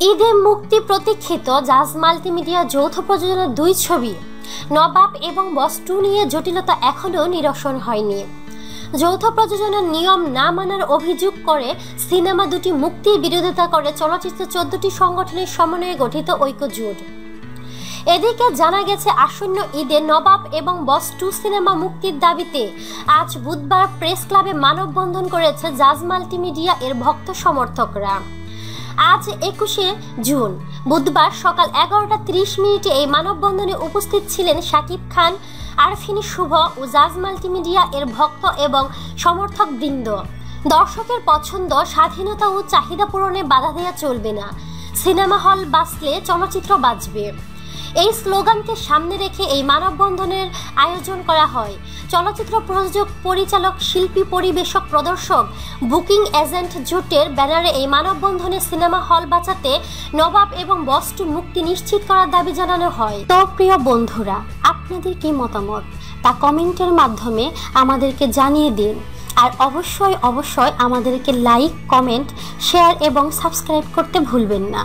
ঈদে মুক্তি প্রতীক্ষিত জাজ মাল্টিমিডিয়া যৌথ প্রযোজনার দুই ছবি, নবাব এবং বস টু নিয়ে জটিলতা এখনও নিরসন হয়নি। যৌথ প্রযোজনার নিয়ম না মানার অভিযোগ করে সিনেমা দুটি মুক্তির বিরোধিতা করে চলচ্চিত্র চোদ্দটি সংগঠনের সমন্বয়ে গঠিত ঐক্য জোট এদিকে জানা গেছে, আসন্ন ঈদে নবাব এবং বস টু সিনেমা মুক্তির দাবিতে আজ বুধবার প্রেস ক্লাবে মানববন্ধন করেছে জাজ মাল্টিমিডিয়া এর ভক্ত সমর্থকরা। আজ একুশে জুন। বুধবার সকাল এগারোটা ত্রিশ মিনিটে এই মানববন্ধনে উপস্থিত ছিলেন শাকিব খান, আরফিনি শুভ ও জাজ মাল্টিমিডিয়া এর ভক্ত এবং সমর্থক বৃন্দ। দর্শকের পছন্দ, স্বাধীনতা ও চাহিদা পূরণে বাধা দেওয়া চলবে না। সিনেমা হল বাঁচলে চলচ্চিত্র বাঁচবে। এই স্লোগানকে সামনে রেখে এই মানববন্ধনের আয়োজন করা হয়। চলচ্চিত্র প্রযোজক, পরিচালক, শিল্পী, পরিবেশক, প্রদর্শক, বুকিং এজেন্ট জোটের ব্যানারে এই মানববন্ধনে সিনেমা হল বাঁচাতে নবাব এবং বস্টু মুক্তি নিশ্চিত করার দাবি জানানো হয়। তো প্রিয় বন্ধুরা, আপনাদের কি মতামত? তা কমেন্টের মাধ্যমে আমাদেরকে জানিয়ে দিন। আর অবশ্যই অবশ্যই আমাদেরকে লাইক, কমেন্ট, শেয়ার এবং সাবস্ক্রাইব করতে ভুলবেন না।